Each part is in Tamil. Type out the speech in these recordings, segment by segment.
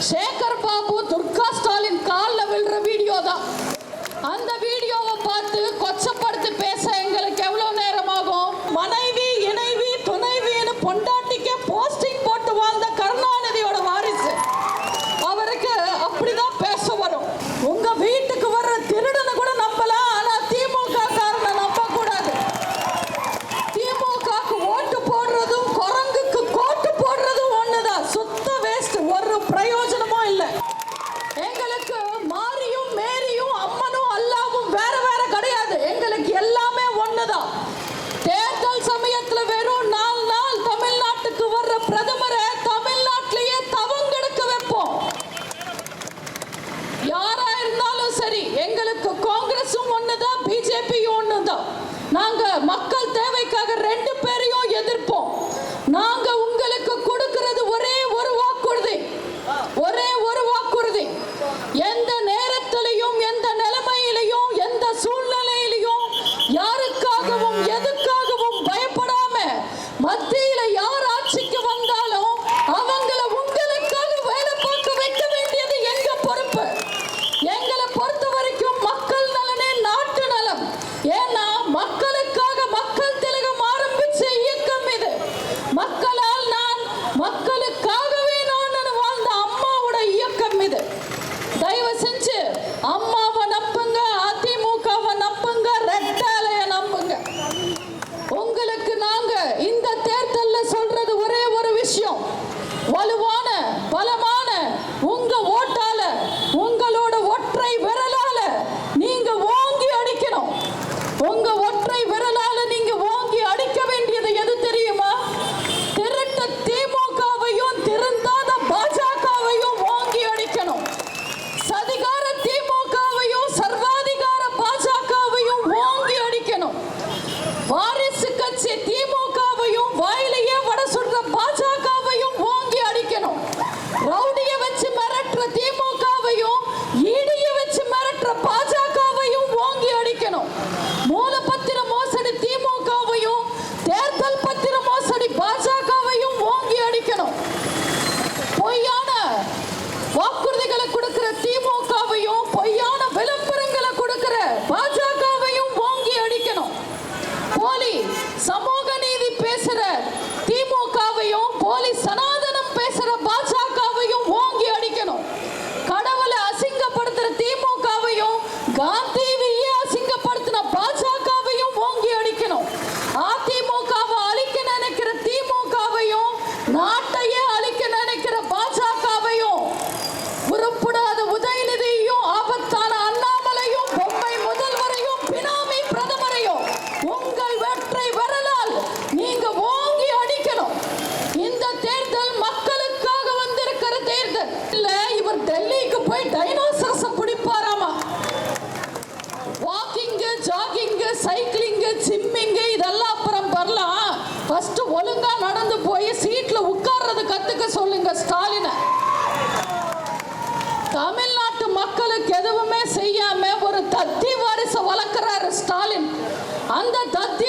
Chega! தத்தி வாரிச வளர்க்கிறாரு ஸ்டாலின். அந்த தத்தி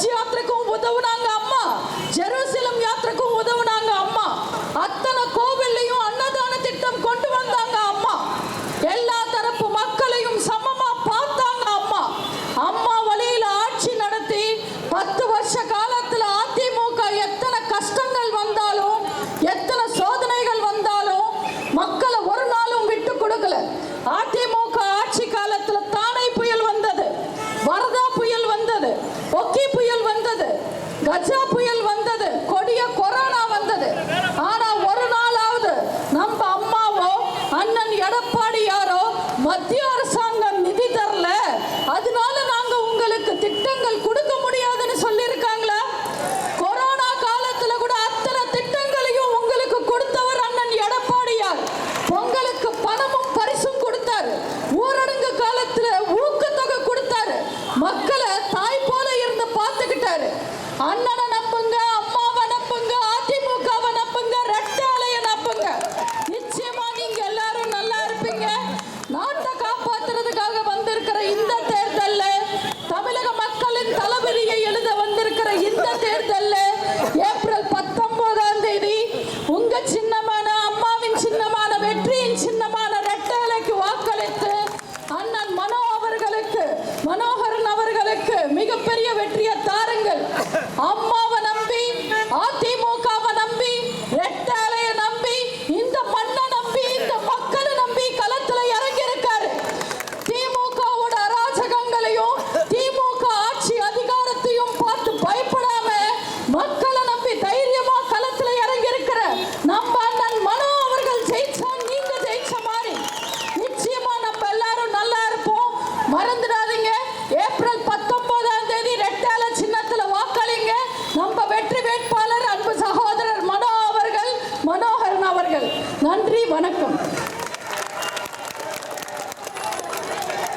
Дякую, the song. மனோகரன் அவர்களுக்கு மிகப்பெரிய வெற்றியை தாருங்கள். அம்மா